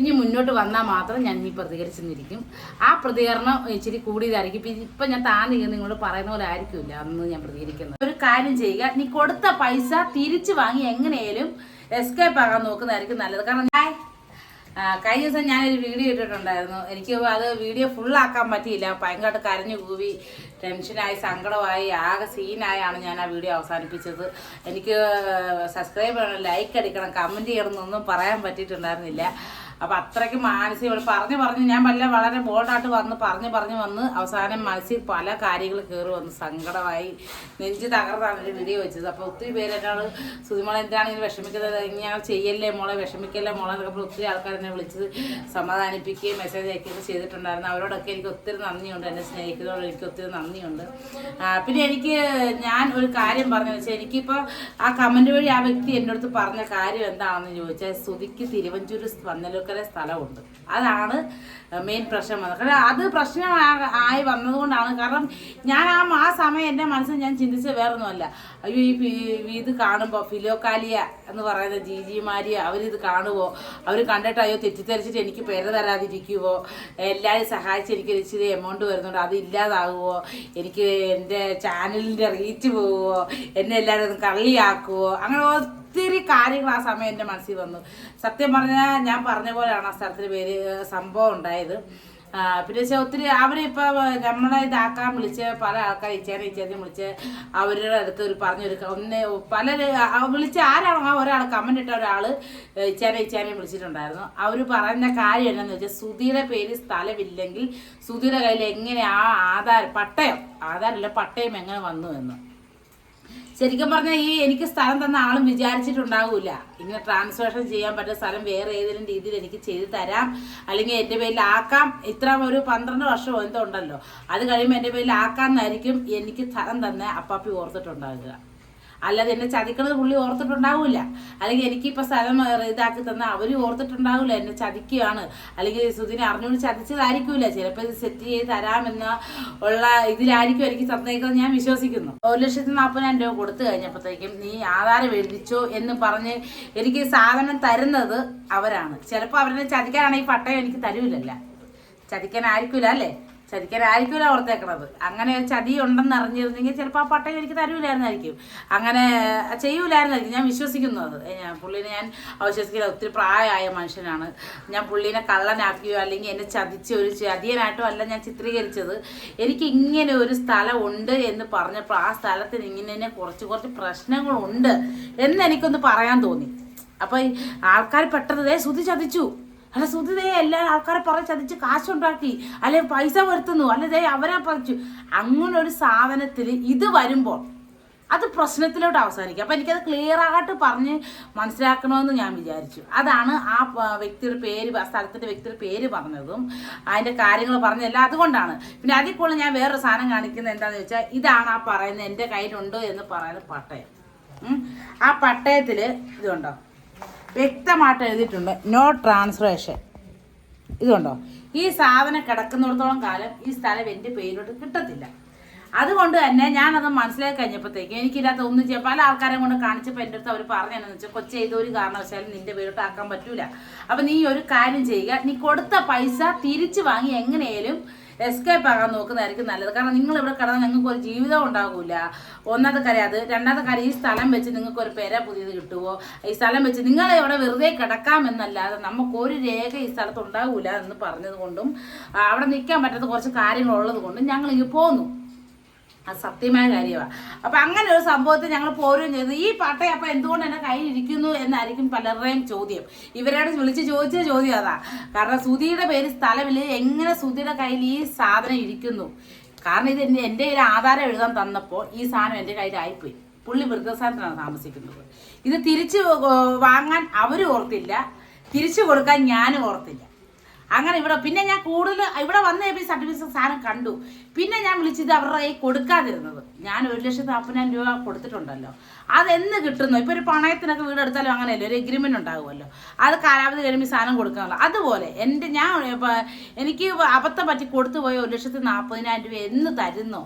ഇനി മുന്നോട്ട് വന്നാൽ മാത്രം ഞാൻ ഇനി പ്രതികരിച്ചെന്നിരിക്കും. ആ പ്രതികരണം ഇച്ചിരി കൂടിയതായിരിക്കും. ഇപ്പം ഞാൻ താന്ന് നിങ്ങളോട് പറയുന്ന പോലെ ആയിരിക്കില്ല അന്ന് ഞാൻ പ്രതികരിക്കുന്നത്. ഒരു കാര്യം ചെയ്യുക നീ കൊടുത്ത പൈസ തിരിച്ചു വാങ്ങി എങ്ങനെയാലും എസ്കേപ്പ് ആകാൻ നോക്കുന്നതായിരിക്കും നല്ലത്. കാരണം ഞാൻ കഴിഞ്ഞ ദിവസം ഞാനൊരു വീഡിയോ ഇട്ടിട്ടുണ്ടായിരുന്നു. എനിക്ക് അത് വീഡിയോ ഫുള്ളാക്കാൻ പറ്റിയില്ല. ഭയങ്കരമായിട്ട് കരഞ്ഞു കൂവി ടെൻഷനായി സങ്കടമായി ആകെ സീനായാണ് ഞാൻ ആ വീഡിയോ അവസാനിപ്പിച്ചത്. എനിക്ക് സബ്സ്ക്രൈബ് ചെയ്യണം ലൈക്ക് അടിക്കണം കമന്റ് ചെയ്യണം എന്നൊന്നും പറയാൻ പറ്റിയിട്ടുണ്ടായിരുന്നില്ല. അപ്പം അത്രയ്ക്ക് മാനസിക പറഞ്ഞു പറഞ്ഞ് ഞാൻ വല്ല വളരെ ബോൾഡായിട്ട് വന്ന് പറഞ്ഞു പറഞ്ഞു വന്ന് അവസാനം മനസ്സിൽ പല കാര്യങ്ങൾ കയറി വന്ന് സങ്കടമായി. നെഞ്ച് തകർന്നാണ് ഒരു വീഡിയോ വെച്ചത്. അപ്പോൾ ഒത്തിരി പേര് എന്നോട് സുതിമോളെ എന്താണ് ഇങ്ങനെ വിഷമിക്കുന്നത്? ഇങ്ങനെ ചെയ്യല്ലേ മോളെ? വിഷമിക്കല്ലേ മോളെ? എന്നൊക്കെ ഒത്തിരി ആൾക്കാർ എന്നെ വിളിച്ച് സമാധാനിപ്പിക്കുകയും മെസ്സേജ് അയക്കുകയും ചെയ്തിട്ടുണ്ടായിരുന്നു. അവരോടൊക്കെ എനിക്ക് ഒത്തിരി നന്ദിയുണ്ട്. എന്നെ സ്നേഹിക്കുന്നതോട് എനിക്ക് ഒത്തിരി നന്ദിയുണ്ട്. പിന്നെ എനിക്ക് ഞാൻ ഒരു കാര്യം പറഞ്ഞു വെച്ചാൽ എനിക്കിപ്പോൾ ആ കമന്റ് വഴി ആ വ്യക്തി എന്റെ പറഞ്ഞ കാര്യം എന്താണെന്ന് ചോദിച്ചാൽ സുതിക്ക് തിരുവഞ്ചൂർ വന്നലോക്കര സ്ഥലമുണ്ട്. അതാണ് മെയിൻ പ്രശ്നം വന്നത്. കാരണം അത് പ്രശ്നം ആയി വന്നതുകൊണ്ടാണ്. കാരണം ഞാൻ ആ ആ സമയം എന്റെ മനസ്സിൽ ഞാൻ ചിന്തിച്ചത് വേറൊന്നുമല്ല. അയ്യോ ഈ ഇത് കാണുമ്പോൾ ഫിലോക്കാലിയ എന്ന് പറയുന്ന ജിജിമാരിയ അവരിത് കാണുമോ അവർ കണ്ടിട്ട് അയ്യോ തെറ്റിദ്ധരിച്ചിട്ട് എനിക്ക് പേര് തരാതിരിക്കുമോ എല്ലാവരും സഹായിച്ച് എനിക്ക് ഇച്ചിരി എമൗണ്ട് വരുന്നുണ്ട്. അത് ഇല്ലാതാകുമോ എനിക്ക് എന്റെ ചാനലിന്റെ റീച്ച് പോവുമോ എന്നെ എല്ലാവരും കള്ളിയാക്കുമോ അങ്ങനെ ഒത്തിരി കാര്യങ്ങൾ ആ സമയം എന്റെ മനസ്സിൽ വന്നു. സത്യം പറഞ്ഞാൽ ഞാൻ പറഞ്ഞ പോലെയാണ് ആ സ്ഥലത്തിന് പേര് സംഭവം ഉണ്ടായത്. പിന്നെ വെച്ചാൽ ഒത്തിരി അവരിപ്പോൾ നമ്മളെ ഇതാക്കാൻ വിളിച്ച് പല ആൾക്കാർ ഇച്ചേനെ ഇച്ചേനെ വിളിച്ച് അവരുടെ അടുത്ത് ഒരു പറഞ്ഞൊരു ഒന്ന് പല വിളിച്ച് ആരാണോ ആ ഒരാൾ കമന്റ് ഇട്ട ഒരാൾ ഇച്ചേനെ ഇച്ചേനെ വിളിച്ചിട്ടുണ്ടായിരുന്നു. അവർ പറഞ്ഞ കാര്യം എന്താണെന്ന് വെച്ചാൽ സുധിയുടെ പേര് സ്ഥലമില്ലെങ്കിൽ സുധിയുടെ കയ്യിൽ എങ്ങനെ ആ ആധാരം പട്ടയം ആധാരമില്ല പട്ടയം എങ്ങനെ വന്നു എന്ന്. ശരിക്കും പറഞ്ഞാൽ ഈ എനിക്ക് സ്ഥലം തന്ന ആളും വിചാരിച്ചിട്ടുണ്ടാകൂല ഇങ്ങനെ ട്രാൻസ്ലേഷൻ ചെയ്യാൻ പറ്റുന്ന സ്ഥലം വേറെ ഏതെങ്കിലും രീതിയിൽ എനിക്ക് ചെയ്തു തരാം. അല്ലെങ്കിൽ എന്റെ പേരിൽ ആക്കാം. ഇത്ര ഒരു പന്ത്രണ്ട് വർഷം എന്തോ ഉണ്ടല്ലോ. അത് കഴിയുമ്പോൾ എന്റെ പേരിൽ ആക്കാമെന്നായിരിക്കും എനിക്ക് സ്ഥലം തന്നെ അപ്പാപ്പി ഓർത്തിട്ടുണ്ടാകുക അല്ലാതെ എന്നെ ചതിക്കണത് പുള്ളി ഓർത്തിട്ടുണ്ടാവില്ല അല്ലെങ്കിൽ എനിക്കിപ്പോൾ സ്ഥലം ഇതാക്കി തന്ന അവരും ഓർത്തിട്ടുണ്ടാവില്ല എന്നെ ചതിക്കുകയാണ്. അല്ലെങ്കിൽ സുധിനെ അറിഞ്ഞുകൊണ്ട് ചതിച്ചതായിരിക്കില്ല ചിലപ്പോൾ ഇത് സെറ്റ് ചെയ്ത് തരാമെന്ന ഉള്ള ഇതിലായിരിക്കും എനിക്ക് തന്നേക്കുന്നത് ഞാൻ വിശ്വസിക്കുന്നു. ഒരു ലക്ഷത്തി നാൽപ്പതിനായിരം രൂപ കൊടുത്തു കഴിഞ്ഞപ്പോഴത്തേക്കും നീ ആധാരം എഴുതിച്ചോ എന്ന് പറഞ്ഞ് എനിക്ക് സാധനം തരുന്നത് അവരാണ്. ചിലപ്പോൾ അവരെ ചതിക്കാനാണെങ്കിൽ പട്ടയം എനിക്ക് തരൂലല്ല. ചതിക്കാൻ ആയിരിക്കില്ല അല്ലേ? ചതിക്കാനായിരിക്കില്ല ഓർത്തേക്കണത് അങ്ങനെ ചതി ഉണ്ടെന്ന് അറിഞ്ഞിരുന്നെങ്കിൽ ചിലപ്പോൾ ആ പട്ടയം എനിക്ക് തരൂലായിരുന്നായിരിക്കും. അങ്ങനെ ചെയ്യൂലായിരുന്നായിരിക്കും. ഞാൻ വിശ്വസിക്കുന്നു പുള്ളിനെ ഞാൻ അവിശ്വസിക്കുന്ന ഒത്തിരി പ്രായമായ മനുഷ്യനാണ്. ഞാൻ പുള്ളീനെ കള്ളനാക്കിയോ അല്ലെങ്കിൽ എന്നെ ചതിച്ച് ഒരു ചതിയനായിട്ടോ അല്ല ഞാൻ ചിത്രീകരിച്ചത്. എനിക്ക് ഇങ്ങനെ ഒരു സ്ഥലം ഉണ്ട് എന്ന് പറഞ്ഞപ്പോൾ ആ സ്ഥലത്തിന് ഇങ്ങനെ കുറച്ച് കുറച്ച് പ്രശ്നങ്ങളുണ്ട് എന്ന് എനിക്കൊന്ന് പറയാൻ തോന്നി. അപ്പോൾ ആൾക്കാർ പെട്ടെന്ന് ശ്രുതി ചതിച്ചു. അല്ല സുധിതേ എല്ലാ ആൾക്കാരെ പറഞ്ഞ് ചതിച്ച് കാശുണ്ടാക്കി. അല്ലെ പൈസ വരുത്തുന്നു. അല്ലെ അവരെ പറിച്ചു. അങ്ങനെ ഒരു സാധനത്തിൽ ഇത് വരുമ്പോൾ അത് പ്രശ്നത്തിലോട്ട് അവസാനിക്കും. അപ്പം എനിക്കത് ക്ലിയർ ആയിട്ട് പറഞ്ഞ് മനസ്സിലാക്കണമെന്ന് ഞാൻ വിചാരിച്ചു. അതാണ് ആ വ്യക്തിയുടെ പേര് ആ സ്ഥലത്തിന്റെ വ്യക്തിയുടെ പേര് പറഞ്ഞതും അതിന്റെ കാര്യങ്ങൾ പറഞ്ഞതെല്ലാം അതുകൊണ്ടാണ്. പിന്നെ അതിൽ കൂടുതൽ ഞാൻ വേറൊരു സാധനം കാണിക്കുന്നത് എന്താണെന്ന് വെച്ചാൽ ഇതാണ് ആ പറയുന്നത് എന്റെ കയ്യിലുണ്ടോ എന്ന് പറയുന്ന പട്ടയം. ആ പട്ടയത്തിൽ ഇതുണ്ടോ? വ്യക്തമായിട്ട് എഴുതിയിട്ടുണ്ട് നോ ട്രാൻസ്ലേഷൻ ഇതുണ്ടോ? ഈ സാധനം കിടക്കുന്നിടത്തോളം കാലം ഈ സ്ഥലം എന്റെ പേരിലോട്ട് കിട്ടത്തില്ല. അതുകൊണ്ട് തന്നെ ഞാനത് മനസ്സിലാക്കി കഴിഞ്ഞപ്പോഴത്തേക്കും എനിക്കിതിനകത്ത് ഒന്നും ചെയ്യാം പല ആൾക്കാരെ കൊണ്ട് കാണിച്ചപ്പോൾ എന്റെ അടുത്ത് അവർ പറഞ്ഞതെന്ന് വെച്ചാൽ കൊച്ചെ ഇതൊരു കാരണവശാലും നിന്റെ പേരോട്ട് ആക്കാൻ പറ്റൂല. അപ്പം നീ ഒരു കാര്യം ചെയ്യുക നീ കൊടുത്ത പൈസ തിരിച്ചു വാങ്ങി എങ്ങനെയാലും എസ്കേപ്പ് ആകാൻ നോക്കുന്നതായിരിക്കും നല്ലത്. കാരണം നിങ്ങൾ ഇവിടെ കിടന്നാൽ നിങ്ങൾക്ക് ഒരു ജീവിതം ഉണ്ടാകില്ല ഒന്നാമത്തെ കാര്യം അത്. രണ്ടാമത്തെ കാര്യം ഈ സ്ഥലം വെച്ച് നിങ്ങൾക്ക് ഒരു പേര പുതിയത് കിട്ടുമോ ഈ സ്ഥലം വെച്ച് നിങ്ങൾ ഇവിടെ വെറുതെ കിടക്കാമെന്നല്ലാതെ നമുക്ക് ഒരു രേഖ ഈ സ്ഥലത്ത് ഉണ്ടാകില്ല എന്ന് പറഞ്ഞത് കൊണ്ടും അവിടെ നിൽക്കാൻ പറ്റാത്ത കുറച്ച് കാര്യങ്ങളുള്ളത് കൊണ്ടും ഞങ്ങൾ ഇങ്ങ് പോന്നു. അത് സത്യമായ കാര്യമാണ് അപ്പം അങ്ങനെ ഒരു സംഭവത്തിൽ ഞങ്ങൾ പോരുകയും ചെയ്തു. ഈ പട്ടയ അപ്പം എന്തുകൊണ്ട് എന്റെ കയ്യിൽ ഇരിക്കുന്നു എന്നായിരിക്കും പലരുടെയും ചോദ്യം. ഇവരോട് വിളിച്ച് ചോദിച്ച ചോദ്യം അതാ. കാരണം സുധിയുടെ പേര് സ്ഥലമില്ല. എങ്ങനെ സുധിയുടെ കയ്യിൽ ഈ സാധനം ഇരിക്കുന്നു? കാരണം ഇത് എന്റെ എന്റെ കയ്യിൽ ആധാരം എഴുതാൻ തന്നപ്പോൾ ഈ സാധനം എന്റെ കയ്യിലായിപ്പോയി. പുള്ളി വൃദ്ധസ്ഥാനത്തിനാണ് താമസിക്കുന്നത്. ഇത് തിരിച്ചു വാങ്ങാൻ അവരും ഓർത്തില്ല. തിരിച്ചു കൊടുക്കാൻ ഞാനും ഓർത്തില്ല. അങ്ങനെ ഇവിടെ പിന്നെ ഞാൻ കൂടുതൽ ഇവിടെ വന്ന ഈ സർട്ടിഫിക്കറ്റ് സാധനം കണ്ടു. പിന്നെ ഞാൻ വിളിച്ചത് അവരുടെ കയ്യിൽ കൊടുക്കാതിരുന്നത്. ഞാൻ ഒരു ലക്ഷത്തി നാൽപ്പതിനായിരം രൂപ കൊടുത്തിട്ടുണ്ടല്ലോ. അതെന്ന് കിട്ടുന്നു? ഇപ്പോൾ ഒരു പണയത്തിനൊക്കെ വീട് എടുത്താലും അങ്ങനെയല്ലേ? ഒരു എഗ്രിമെന്റ് ഉണ്ടാകുമല്ലോ. അത് കാലാവധി കഴിയുമ്പോൾ സാധനം കൊടുക്കാനുള്ള. അതുപോലെ എന്റെ ഞാൻ എനിക്ക് അബദ്ധം പറ്റി കൊടുത്തു പോയ ഒരു ലക്ഷത്തി നാൽപ്പതിനായിരം രൂപ എന്ന് തരുന്നോ.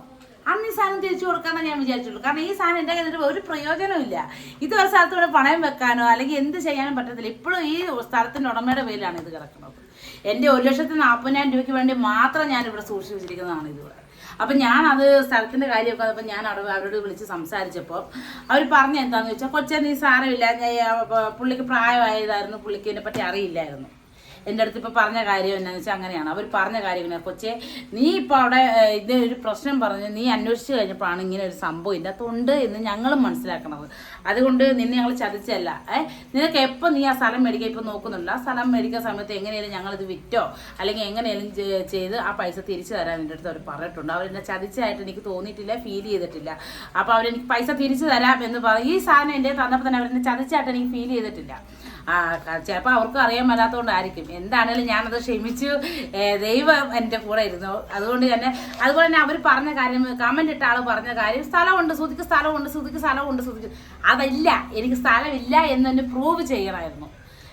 അന്ന് ഈ സാധനം തിരിച്ചു കൊടുക്കാമെന്ന് ഞാൻ വിചാരിച്ചുള്ളൂ കാരണം ഈ സാധനം എന്റെ കയ്യിൽ ഒരു പ്രയോജനമില്ല ഇത് ഒരു സ്ഥലത്ത് ഇവിടെ പണയം വെക്കാനോ അല്ലെങ്കിൽ എന്ത് ചെയ്യാനും പറ്റത്തില്ല. ഇപ്പോഴും ഈ സ്ഥലത്തിന്റെ ഉടമയുടെ പേരിലാണ് ഇത് കിടക്കുന്നത്. എന്റെ ഒരു ലക്ഷത്തി നാൽപ്പതിനായിരം രൂപയ്ക്ക് വേണ്ടി മാത്രം ഞാൻ ഇവിടെ സൂക്ഷിച്ചു വെച്ചിരിക്കുന്നതാണ് ഇത് അപ്പം ഞാൻ അത് സ്ഥലത്തിന്റെ കാര്യമൊക്കെ അപ്പം ഞാൻ അവിടെ അവരോട് വിളിച്ച് സംസാരിച്ചപ്പോൾ അവർ പറഞ്ഞ എന്താണെന്ന് വെച്ചാൽ കൊച്ചേ നീ സാരമില്ല പുള്ളിക്ക് പ്രായമായതായിരുന്നു പുള്ളിക്ക് ഇതിനെപ്പറ്റി അറിയില്ലായിരുന്നു. എന്റെ അടുത്ത് ഇപ്പോൾ പറഞ്ഞ കാര്യം എന്നാന്ന് വെച്ചാൽ അങ്ങനെയാണ്. അവർ പറഞ്ഞ കാര്യം കൊച്ചെ നീ ഇപ്പോൾ അവിടെ ഇത് ഒരു പ്രശ്നം പറഞ്ഞ് നീ അന്വേഷിച്ച് കഴിഞ്ഞപ്പോഴാണ് ഇങ്ങനെ ഒരു സംഭവം ഇതിന്റെ അകത്തുണ്ട് എന്ന് ഞങ്ങളും മനസ്സിലാക്കണത്. അതുകൊണ്ട് നിന്നെ ഞങ്ങൾ ചതിച്ചല്ല ഏ നിനക്ക് എപ്പോൾ നീ ആ സ്ഥലം മേടിക്കാൻ ഇപ്പോൾ നോക്കുന്നുണ്ട്? ആ സ്ഥലം മേടിക്കുന്ന സമയത്ത് എങ്ങനെയാലും ഞങ്ങളിത് വിറ്റോ? അല്ലെങ്കിൽ എങ്ങനെയാലും ചെയ്ത് ആ പൈസ തിരിച്ചു തരാൻ എന്റെ അടുത്ത് അവർ പറഞ്ഞിട്ടുണ്ട്. അവരെന്നെ ചതിച്ചായിട്ട് എനിക്ക് തോന്നിയിട്ടില്ല ഫീൽ ചെയ്തിട്ടില്ല. അപ്പോൾ അവരെനിക്ക് പൈസ തിരിച്ചു തരാം എന്ന് പറയും ഈ സാധനം എന്റെ തന്നപ്പോൾ തന്നെ അവരെന്നെ ചതിച്ചായിട്ട് എനിക്ക് ഫീൽ ചെയ്തിട്ടില്ല. ചിലപ്പോൾ അവർക്കും അറിയാൻ മേലാത്തതുകൊണ്ടായിരിക്കും എന്താണേലും ഞാനത് ക്ഷമിച്ചു. ദൈവം എന്റെ കൂടെ ഇരുന്നു. അതുകൊണ്ട് തന്നെ അതുപോലെ തന്നെ അവർ പറഞ്ഞ കാര്യം കമന്റ് ഇട്ട ആൾ പറഞ്ഞ കാര്യം സ്ഥലമുണ്ട് സുതിക്ക് സ്ഥലമുണ്ട് സുതിക്ക് സ്ഥലമുണ്ട് സുതിക്ക് അതല്ല എനിക്ക് സ്ഥലമില്ല എന്ന് എന്നെ പ്രൂവ് ചെയ്യണമായിരുന്നു.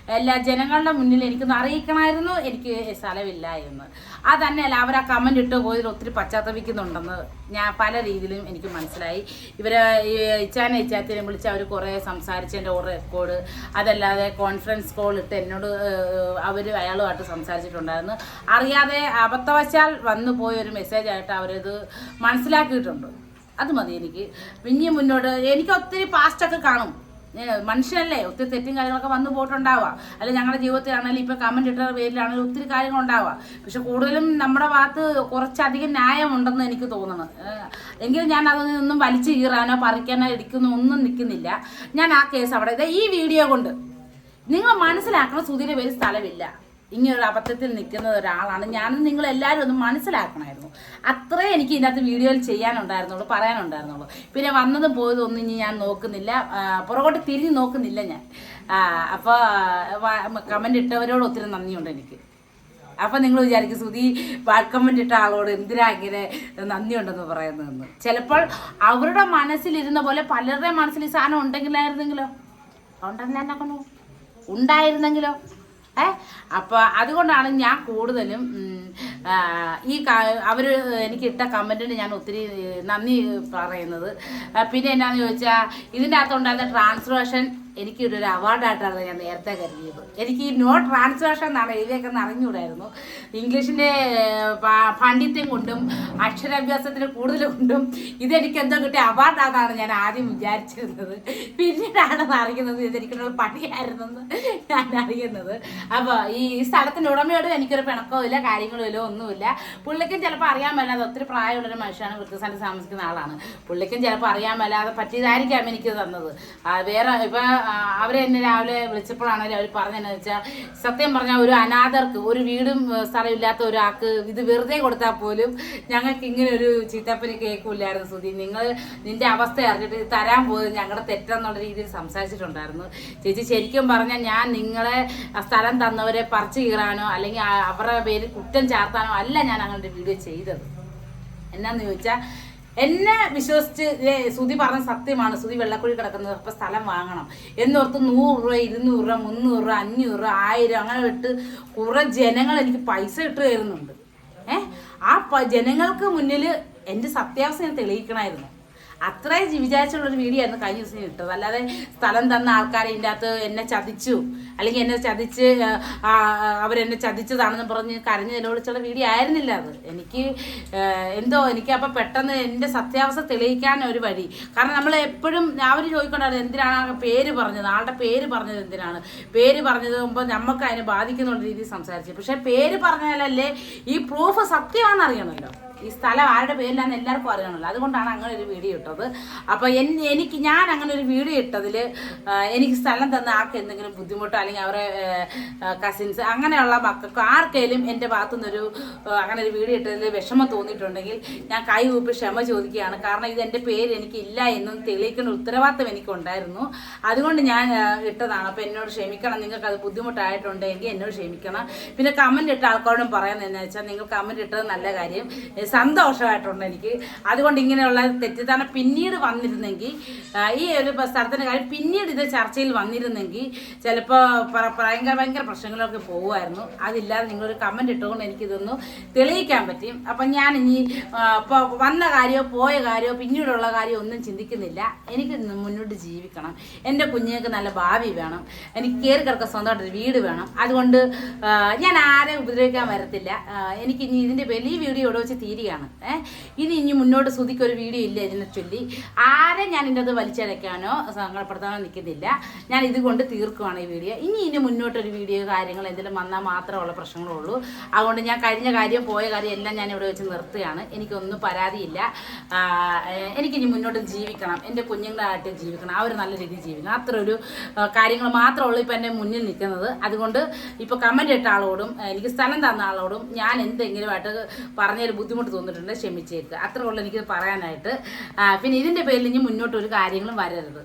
എല്ലാ ജനങ്ങളുടെ മുന്നിൽ എനിക്കൊന്ന് അറിയിക്കണമായിരുന്നു. എനിക്ക് സ്ഥലമില്ല എന്ന്. അതന്നെയല്ല അവർ ആ കമന്റ് ഇട്ട് പോയതിൽ ഒത്തിരി പശ്ചാത്തപിക്കുന്നുണ്ടെന്ന് ഞാൻ പല രീതിയിലും എനിക്ക് മനസ്സിലായി. ഇവരെ ഇച്ചാനെ ഇച്ചാത്തിനെ വിളിച്ച് അവർ കുറേ സംസാരിച്ചതിന്റെ ഓർഡർ റെക്കോർഡ് അതല്ലാതെ കോൺഫറൻസ് കോൾ ഇട്ട് എന്നോട് അവർ അയാളുമായിട്ട് സംസാരിച്ചിട്ടുണ്ടായിരുന്നു. അറിയാതെ അബദ്ധവശാൽ വന്നു പോയ ഒരു മെസ്സേജായിട്ട് അവരത് മനസ്സിലാക്കിയിട്ടുണ്ട്. അത് മതി എനിക്ക്. പിന്നെ മുന്നോട്ട് എനിക്ക് ഒത്തിരി പാസ്റ്റൊക്കെ കാണും. ഏ, മനുഷ്യനല്ലേ? ഒത്തിരി തെറ്റും കാര്യങ്ങളൊക്കെ വന്നു പോയിട്ടുണ്ടാവുക അല്ല ഞങ്ങളുടെ ജീവിതത്തിലാണെങ്കിലും ഇപ്പോൾ കമന്റ് ഇട്ട പേരിലാണെങ്കിലും ഒത്തിരി കാര്യങ്ങൾ ഉണ്ടാവുക പക്ഷെ കൂടുതലും നമ്മുടെ ഭാഗത്ത് കുറച്ചധികം ന്യായമുണ്ടെന്ന് എനിക്ക് തോന്നുന്നത് എങ്കിലും ഞാൻ അതിൽ നിന്നും വലിച്ചു കീറാനോ പറിക്കാനോ ഇടിക്കുന്നോ ഒന്നും നിൽക്കുന്നില്ല. ഞാൻ ആ കേസ് അവിടെ ഈ വീഡിയോ കൊണ്ട് നിങ്ങൾ മനസ്സിലാക്കണം സുധീര പേര് സ്ഥലമില്ല. ഇങ്ങനൊരു അബദ്ധത്തിൽ നിൽക്കുന്ന ഒരാളാണ്. ഞാൻ നിങ്ങൾ എല്ലാവരും ഒന്ന് മനസ്സിലാക്കണമായിരുന്നു. അത്രേ എനിക്ക് ഇതിനകത്ത് വീഡിയോയിൽ ചെയ്യാനുണ്ടായിരുന്നുള്ളൂ പറയാനുണ്ടായിരുന്നുള്ളൂ. പിന്നെ വന്നതും പോയതും ഒന്നും ഇനി ഞാൻ നോക്കുന്നില്ല. പുറകോട്ട് തിരിഞ്ഞ് നോക്കുന്നില്ല ഞാൻ. അപ്പോൾ കമന്റ് ഇട്ടവരോട് ഒത്തിരി നന്ദിയുണ്ട് എനിക്ക്. അപ്പം നിങ്ങൾ വിചാരിക്കും സുധി ബാഡ് കമന്റ് ഇട്ട ആളോട് എന്തിനാ ഇങ്ങനെ നന്ദിയുണ്ടെന്ന് പറയുന്നതെന്ന്? ചിലപ്പോൾ അവരുടെ മനസ്സിലിരുന്ന പോലെ പലരുടെ മനസ്സിൽ ഈ സാധനം ഉണ്ടെങ്കിലായിരുന്നെങ്കിലോ? ഞാൻ ഉണ്ടായിരുന്നെങ്കിലോ? ഏ? അപ്പോൾ അതുകൊണ്ടാണ് ഞാൻ കൂടുതലും ഈ അവർ എനിക്ക് ഇട്ട കമന്റിന് ഞാൻ ഒത്തിരി നന്ദി പറയുന്നത്. പിന്നെ എന്നാന്ന് ചോദിച്ചാൽ ഇതിന്റെ അകത്തുണ്ടായിരുന്ന ട്രാൻസ്ലേഷൻ എനിക്ക് ഒരു അവാർഡായിട്ടാണ് ഞാൻ നേരത്തെ കരുതിയത്. എനിക്ക് ഈ നോ ട്രാൻസ്ലേഷൻ എന്നാണ് എഴുതിയേക്കെന്ന് അറിഞ്ഞുകൂടായിരുന്നു. ഇംഗ്ലീഷിന്റെ പാണ്ഡിത്യം കൊണ്ടും അക്ഷരാഭ്യാസത്തിന് കൂടുതൽ കൊണ്ടും ഇതെനിക്ക് എന്തോ കിട്ടിയ അവാർഡാണെന്നാണ് ഞാൻ ആദ്യം വിചാരിച്ചിരുന്നത്. പിന്നീടാണ് അറിയുന്നത് ഇതെനിക്കുള്ള പണിയായിരുന്നെന്ന് ഞാൻ അറിയുന്നത്. അപ്പോൾ ഈ സ്ഥലത്തിന്റെ ഉടമയോട് എനിക്കൊരു പിണക്കമില്ല ഇല്ല കാര്യങ്ങളും ഇല്ല ഒന്നുമില്ല. പുള്ളിക്കും ചിലപ്പോൾ അറിയാൻ മേലാതെ ഒത്തിരി പ്രായമുള്ളൊരു മനുഷ്യനാണ് വൃദ്ധസ്ഥാനത്ത് താമസിക്കുന്ന ആളാണ്. പുള്ളിക്കും ചിലപ്പോൾ അറിയാൻ മേലാതെ പറ്റിയതായിരിക്കാം എനിക്ക് തന്നത്. വേറെ ഇപ്പോൾ അവരെ എന്നെ രാവിലെ വിളിച്ചപ്പോഴാണെങ്കിലും അവർ പറഞ്ഞതെന്ന് വെച്ചാൽ സത്യം പറഞ്ഞാൽ ഒരു അനാഥർക്ക് ഒരു വീടും സ്ഥലമില്ലാത്ത ഒരാൾക്ക് ഇത് വെറുതെ കൊടുത്താൽ പോലും ഞങ്ങൾക്ക് ഇങ്ങനെ ഒരു ചീത്തപ്പന് കേൾക്കില്ലായിരുന്നു സുധി. നിങ്ങൾ നിന്റെ അവസ്ഥ അറിഞ്ഞിട്ട് തരാൻ പോയത് ഞങ്ങളുടെ തെറ്റെന്നുള്ള രീതിയിൽ സംസാരിച്ചിട്ടുണ്ടായിരുന്നു. ചേച്ചി ശരിക്കും പറഞ്ഞാൽ ഞാൻ നിങ്ങളെ സ്ഥലം തന്നവരെ പറിച്ചു കീറാനോ അല്ലെങ്കിൽ അവരുടെ പേരിൽ കുറ്റം ചാർത്താനോ അല്ല ഞാൻ അങ്ങനത്തെ വീഡിയോ ചെയ്തത്. എന്നാന്ന് ചോദിച്ചാൽ എന്നെ വിശ്വസിച്ച് സുതി പറഞ്ഞ സത്യമാണ്. സുതി വെള്ളക്കുഴി കിടക്കുന്നത് അപ്പം സ്ഥലം വാങ്ങണം. എന്നോർത്ത് നൂറ് രൂപ ഇരുന്നൂറ് രൂപ മുന്നൂറ് രൂപ അഞ്ഞൂറ് രൂപ ആയിരം അങ്ങനെ ഇട്ട് കുറേ ജനങ്ങൾ എനിക്ക് പൈസ ഇട്ട് തരുന്നുണ്ട് ഏഹ് ആ ജനങ്ങൾക്ക് മുന്നിൽ എന്റെ സത്യാവസ്ഥ ഞാൻ തെളിയിക്കണമായിരുന്നു അത്രയും വിചാരിച്ചുള്ളൊരു വീഡിയോ ആയിരുന്നു കഴിഞ്ഞ ദിവസം കിട്ടും അല്ലാതെ സ്ഥലം തന്ന ആൾക്കാരെ ഇതിന്റെ അകത്ത് എന്നെ ചതിച്ചു. അല്ലെങ്കിൽ എന്നെ ചതിച്ച് അവരെന്നെ ചതിച്ചതാണെന്ന് പറഞ്ഞ് കരഞ്ഞ് നിലവിളിച്ചുള്ള വീഡിയോ ആയിരുന്നില്ല അത്. എനിക്ക് എന്തോ എനിക്ക് അപ്പം പെട്ടെന്ന് എന്റെ സത്യാവസ്ഥ തെളിയിക്കാൻ ഒരു വഴി. കാരണം നമ്മൾ എപ്പോഴും അവർ ചോദിക്കേണ്ടത് എന്തിനാണ്? പേര് പറഞ്ഞത് ആളുടെ പേര് പറഞ്ഞത് എന്തിനാണ്? പേര് പറഞ്ഞത് മുമ്പ് നമുക്ക് അതിനെ ബാധിക്കുന്ന രീതിയിൽ സംസാരിച്ചു. പക്ഷേ പേര് പറഞ്ഞാലല്ലേ ഈ പ്രൂഫ് സത്യമാണെന്ന് അറിയണമല്ലോ. ഈ സ്ഥലം ആരുടെ പേരിലാണെന്ന് എല്ലാവർക്കും അറിയണമല്ലോ. അതുകൊണ്ടാണ് അങ്ങനെ ഒരു വീഡിയോ ഇട്ടത്. അപ്പോൾ എൻ എനിക്ക് ഞാൻ അങ്ങനെ ഒരു വീഡിയോ ഇട്ടതിൽ എനിക്ക് സ്ഥലം തന്ന ആർക്ക് എന്തെങ്കിലും ബുദ്ധിമുട്ടോ അല്ലെങ്കിൽ അവരെ കസിൻസ് അങ്ങനെയുള്ള മക്കൾക്ക് ആർക്കെങ്കിലും എന്റെ ഭാഗത്തു നിന്നൊരു അങ്ങനെ ഒരു വീഡിയോ ഇട്ടതിൽ വിഷമം തോന്നിയിട്ടുണ്ടെങ്കിൽ ഞാൻ കൈ കൂപ്പി ക്ഷമ ചോദിക്കുകയാണ്. കാരണം ഇത് എന്റെ പേര് എനിക്കില്ല എന്നും തെളിയിക്കുന്ന ഉത്തരവാദിത്തം എനിക്കുണ്ടായിരുന്നു. അതുകൊണ്ട് ഞാൻ ഇട്ടതാണ്. അപ്പോൾ എന്നോട് ക്ഷമിക്കണം. നിങ്ങൾക്ക് അത് ബുദ്ധിമുട്ടായിട്ടുണ്ടെങ്കിൽ എന്നോട് ക്ഷമിക്കണം. പിന്നെ കമന്റ് ഇട്ട ആൾക്കാരോടും പറയുന്നത് എന്താ വെച്ചാൽ നിങ്ങൾ കമന്റ് ഇട്ടത് നല്ല കാര്യം. സന്തോഷമായിട്ടുണ്ട് എനിക്ക്. അതുകൊണ്ട് ഇങ്ങനെയുള്ള തെറ്റിദ്ധാരണ പിന്നീട് വന്നിരുന്നെങ്കിൽ ഈ ഒരു സ്ഥലത്തിന്റെ കാര്യം പിന്നീട് ഇത് ചർച്ചയിൽ വന്നിരുന്നെങ്കിൽ ചിലപ്പോൾ ഭയങ്കര ഭയങ്കര പ്രശ്നങ്ങളൊക്കെ പോകുമായിരുന്നു. അതില്ലാതെ നിങ്ങളൊരു കമന്റ് ഇട്ടുകൊണ്ട് എനിക്കിതൊന്ന് തെളിയിക്കാൻ പറ്റും. അപ്പം ഞാൻ ഇനി ഇപ്പോൾ വന്ന കാര്യമോ പോയ കാര്യമോ പിന്നീടുള്ള കാര്യമോ ഒന്നും ചിന്തിക്കുന്നില്ല. എനിക്ക് മുന്നോട്ട് ജീവിക്കണം. എന്റെ കുഞ്ഞുങ്ങൾക്ക് നല്ല ഭാവി വേണം. എനിക്ക് കയറി കിടക്കാൻ സ്വന്തമായിട്ടൊരു വീട് വേണം. അതുകൊണ്ട് ഞാൻ ആരെ ഉപദ്രവിക്കാൻ വരത്തില്ല. എനിക്ക് ഇനി ഇതിന്റെ വലിയ വീഡിയോ ഇവിടെ വെച്ച് തീരുകയാണ്. ഇനി ഇനി മുന്നോട്ട് ശ്രുതിക്ക് ഒരു വീഡിയോ ഇല്ല ഇതിനെ ചൊല്ലി. ആരെ ഞാൻ ഇന്നത് അത് വലിച്ചടയ്ക്കാനോ സങ്കടപ്പെടുത്താനോ നിൽക്കുന്നില്ല. ഞാൻ ഇതുകൊണ്ട് തീർക്കുവാണ് ഈ വീഡിയോ. ഇനി ഇനി മുന്നോട്ടൊരു വീഡിയോ കാര്യങ്ങൾ എന്തെങ്കിലും വന്നാൽ മാത്രമുള്ള പ്രശ്നങ്ങളുള്ളൂ. അതുകൊണ്ട് ഞാൻ കഴിഞ്ഞ കാര്യം പോയ കാര്യം എല്ലാം ഞാൻ ഇവിടെ വെച്ച് നിർത്തുകയാണ്. എനിക്കൊന്നും പരാതിയില്ല. എനിക്കിനി മുന്നോട്ട് ജീവിക്കണം. എന്റെ കുഞ്ഞുങ്ങളായിട്ട് ജീവിക്കണം. അവർ നല്ല രീതിയിൽ ജീവിക്കണം. അത്ര ഒരു കാര്യങ്ങൾ മാത്രമേ ഉള്ളൂ ഇപ്പം എന്റെ മുന്നിൽ നിൽക്കുന്നത്. അതുകൊണ്ട് ഇപ്പോൾ കമന്റ് ഇട്ട ആളോടും എനിക്ക് സ്ഥലം തന്ന ആളോടും ഞാൻ എന്തെങ്കിലുമായിട്ട് പറഞ്ഞൊരു ബുദ്ധിമുട്ട് തോന്നിയിട്ടുണ്ട് ക്ഷമിച്ചേക്ക്. അത്രേ ഉള്ളൂ എനിക്ക് പറയാനായിട്ട്. പിന്നെ ഇതിന്റെ പേരിൽ ഇനി മുന്നോട്ട് ഒരു കാര്യങ്ങളും വരരുത്.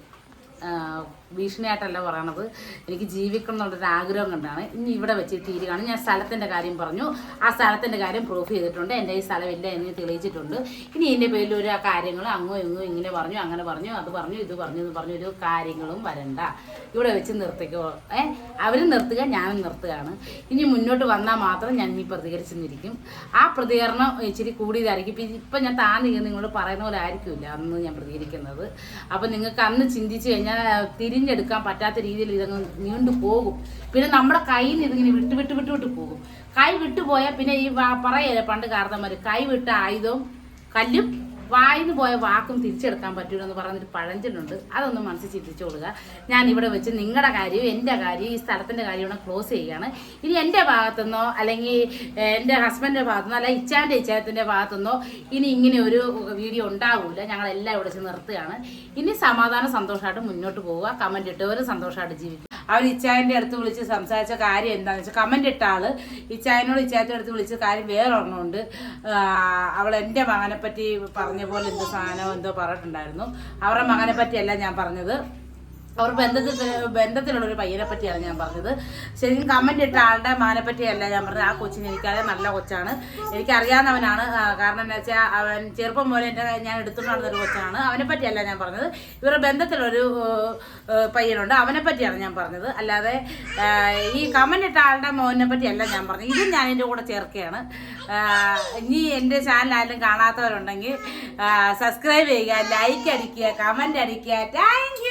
ഭീഷണിയായിട്ടല്ല പറയണത്. എനിക്ക് ജീവിക്കണം എന്നുള്ളൊരു ആഗ്രഹം കൊണ്ടാണ്. ഇനി ഇവിടെ വെച്ച് തീരുകയാണ് ഞാൻ സ്ഥലത്തിന്റെ കാര്യം പറഞ്ഞു. ആ സ്ഥലത്തിന്റെ കാര്യം പ്രൂഫ് ചെയ്തിട്ടുണ്ട്. എന്റെ ഈ സ്ഥലമില്ല എന്ന് തെളിയിച്ചിട്ടുണ്ട്. ഇനി എന്റെ പേരിൽ ഒരു കാര്യങ്ങൾ അങ്ങോ ഇങ്ങോ ഇങ്ങനെ പറഞ്ഞു അങ്ങനെ പറഞ്ഞു അത് പറഞ്ഞു ഇത് പറഞ്ഞു എന്ന് പറഞ്ഞു. ഒരു കാര്യങ്ങളും വരണ്ട. ഇവിടെ വെച്ച് നിർത്തിക്കോ. ഏ? അവരും നിർത്തുക ഞാനും നിർത്തുകയാണ്. ഇനി മുന്നോട്ട് വന്നാൽ മാത്രം ഞാൻ ഇനി പ്രതികരിച്ചെന്നിരിക്കും ആ പ്രതികരണം ഇച്ചിരി കൂടിയതായിരിക്കും. ഇപ്പം ഇപ്പം ഞാൻ താൻ നിങ്ങളോട് പറയുന്ന പോലെ ആയിരിക്കില്ല അന്ന് ഞാൻ പ്രതികരിക്കുന്നത്. അപ്പം നിങ്ങൾക്ക് അന്ന് ചിന്തിച്ച് കഴിഞ്ഞാൽ തിരിഞ്ഞെടുക്കാൻ പറ്റാത്ത രീതിയിൽ ഇതങ്ങ് നീണ്ടു പോകും. പിന്നെ നമ്മുടെ കയ്യിൽ നിന്ന് ഇതിങ്ങനെ വിട്ട് വിട്ട് വിട്ട് വിട്ട് പോകും. കൈ വിട്ടുപോയാൽ പിന്നെ ഈ പറയല്ലേ പണ്ട് കാരണന്മാർ കൈ വിട്ട ആയുധവും കല്ലും വായിന്ന് പോയ വാക്കും തിരിച്ചെടുക്കാൻ പറ്റൂല എന്ന് പറഞ്ഞൊരു പഴഞ്ചനുണ്ട് അതൊന്ന് മനസ്സിൽ ചിന്തിച്ചു കൊടുക്കുക ഞാൻ ഇവിടെ വെച്ച് നിങ്ങളുടെ കാര്യവും എന്റെ കാര്യവും ഈ സ്ഥലത്തിന്റെ കാര്യവും ക്ലോസ് ചെയ്യുകയാണ്. ഇനി എന്റെ ഭാഗത്തുനിന്നോ അല്ലെങ്കിൽ എന്റെ ഹസ്ബൻഡിന്റെ ഭാഗത്തുനിന്നോ അല്ല ഇച്ചാന്റെ ഇച്ചായത്തിന്റെ ഭാഗത്തുനിന്നോ ഇനി ഇങ്ങനെ ഒരു വീഡിയോ ഉണ്ടാവില്ല ഞങ്ങളെല്ലാം ഇവിടെ വെച്ച് നിർത്തുകയാണ്. ഇനി സമാധാന സന്തോഷമായിട്ട് മുന്നോട്ട് പോവുക. കമന്റ് ഇട്ടവരും സന്തോഷമായിട്ട് ജീവിക്കുക. അവർ ഇച്ചായന്റെ അടുത്ത് വിളിച്ച് സംസാരിച്ച കാര്യം എന്താണെന്ന് വെച്ചാൽ കമന്റ് ഇട്ട ആൾ ഇച്ചായനോട് ഇച്ചായത്തിന്റെ അടുത്ത് വിളിച്ച കാര്യം വേറെ ഒരെണ്ണമുണ്ട് അവൾ എന്റെ മകനെപ്പറ്റി പറ്റി പറഞ്ഞ പോലെ എന്തോ സാധനം എന്തോ പറഞ്ഞിട്ടുണ്ടായിരുന്നു. അവരുടെ മകനെ പറ്റിയല്ല ഞാൻ പറഞ്ഞത്. അവർ ബന്ധത്തിൽ ബന്ധത്തിലുള്ള ഒരു പയ്യനെ പറ്റിയാണ് ഞാൻ പറഞ്ഞത്. ശരിക്കും കമന്റ് ഇട്ട ആളുടെ മാനെ പറ്റിയല്ല ഞാൻ പറഞ്ഞത്. ആ കൊച്ചിന് എനിക്കറിയാം നല്ല കൊച്ചാണ്. എനിക്കറിയാവുന്നവനാണ്. കാരണം എന്താ വെച്ചാൽ അവൻ ചെറുപ്പം പോലെ എന്റെ ഞാൻ എടുത്തുകൊണ്ട് നടന്നൊരു കൊച്ചാണ്. അവനെ പറ്റിയല്ല ഞാൻ പറഞ്ഞത്. ഇവരുടെ ബന്ധത്തിലൊരു പയ്യനുണ്ട്. അവനെ പറ്റിയാണ് ഞാൻ പറഞ്ഞത്. അല്ലാതെ ഈ കമന്റ് ഇട്ട ആളുടെ മോനെ പറ്റിയല്ല ഞാൻ പറഞ്ഞത്. ഇതും ഞാൻ എന്റെ കൂടെ ചേർക്കുകയാണ്. ഇനി എന്റെ ചാനൽ കാണാത്തവരുണ്ടെങ്കിൽ സബ്സ്ക്രൈബ് ചെയ്യുക ലൈക്ക് അടിക്കുക കമന്റ് അടിക്കുക. താങ്ക്